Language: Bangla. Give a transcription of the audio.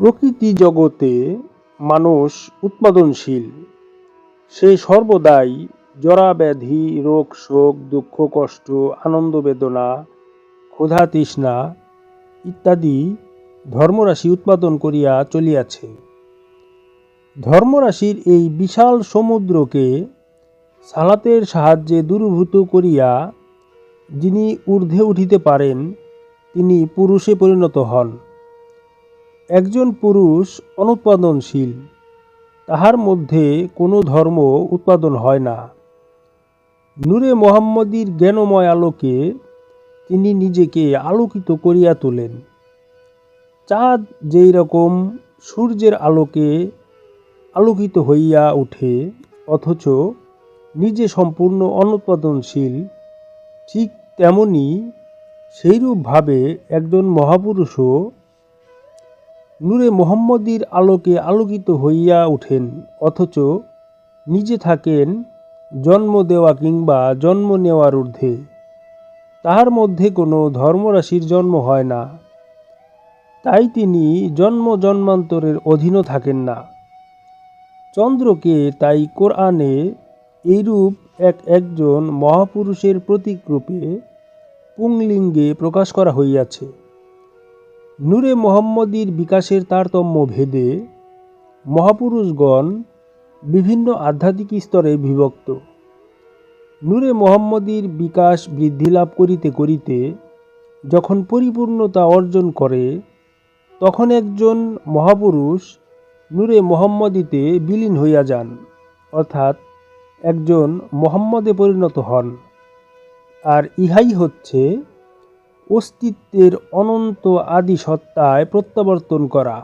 প্রকৃতি জগতে মানুষ উৎপাদনশীল। সে সর্বদাই জরা ব্যাধি রোগ, শোক, দুঃখ, কষ্ট, আনন্দ, বেদনা, ক্ষুধা, তৃষ্ণা ইত্যাদি ধর্মরাশি উৎপাদন করিয়া চলিয়াছে। ধর্মরাশির এই বিশাল সমুদ্রকে সালাতের সাহায্যে দূরভূত করিয়া যিনি ঊর্ধ্বে উঠিতে পারেন, তিনি পুরুষে পরিণত হন। একজন পুরুষ অনুৎপাদনশীল, তাহার মধ্যে কোনো ধর্ম উৎপাদন হয় না। নূরে মোহাম্মদীর জ্ঞানময় আলোকে তিনি নিজেকে আলোকিত করিয়া তোলেন। চাঁদ যেই রকম সূর্যের আলোকে আলোকিত হইয়া ওঠে, অথচ নিজে সম্পূর্ণ অনুৎপাদনশীল, ঠিক তেমনি সেইরূপভাবে একজন মহাপুরুষও নূরে মোহাম্মদীর আলোকে আলোকিত হইয়া ওঠেন, অথচ নিজে থাকেন জন্ম দেওয়া কিংবা জন্ম নেওয়ার ঊর্ধ্বে। তাহার মধ্যে কোনো ধর্মরাশির জন্ম হয় না। তাই তিনি জন্ম জন্মান্তরের অধীনও থাকেন না। চন্দ্রকে তাই কোরআনে এইরূপ এক একজন মহাপুরুষের প্রতীকরূপে পুংলিঙ্গে প্রকাশ করা হইয়াছে। নূরে মোহাম্মদীর বিকাশের তারতম্য ভেদে মহাপুরুষগণ বিভিন্ন আধ্যাত্মিক স্তরে বিভক্ত। নূরে মোহাম্মদীর বিকাশ বৃদ্ধি লাভ করিতে করিতে যখন পরিপূর্ণতা অর্জন করে, তখন একজন মহাপুরুষ নূরে মোহাম্মদীতে বিলীন হইয়া যান, অর্থাৎ একজন মোহাম্মদে পরিণত হন। আর ইহাই হচ্ছে অস্তিত্বের অনন্ত আদি সত্তায় প্রত্যাবর্তন করা।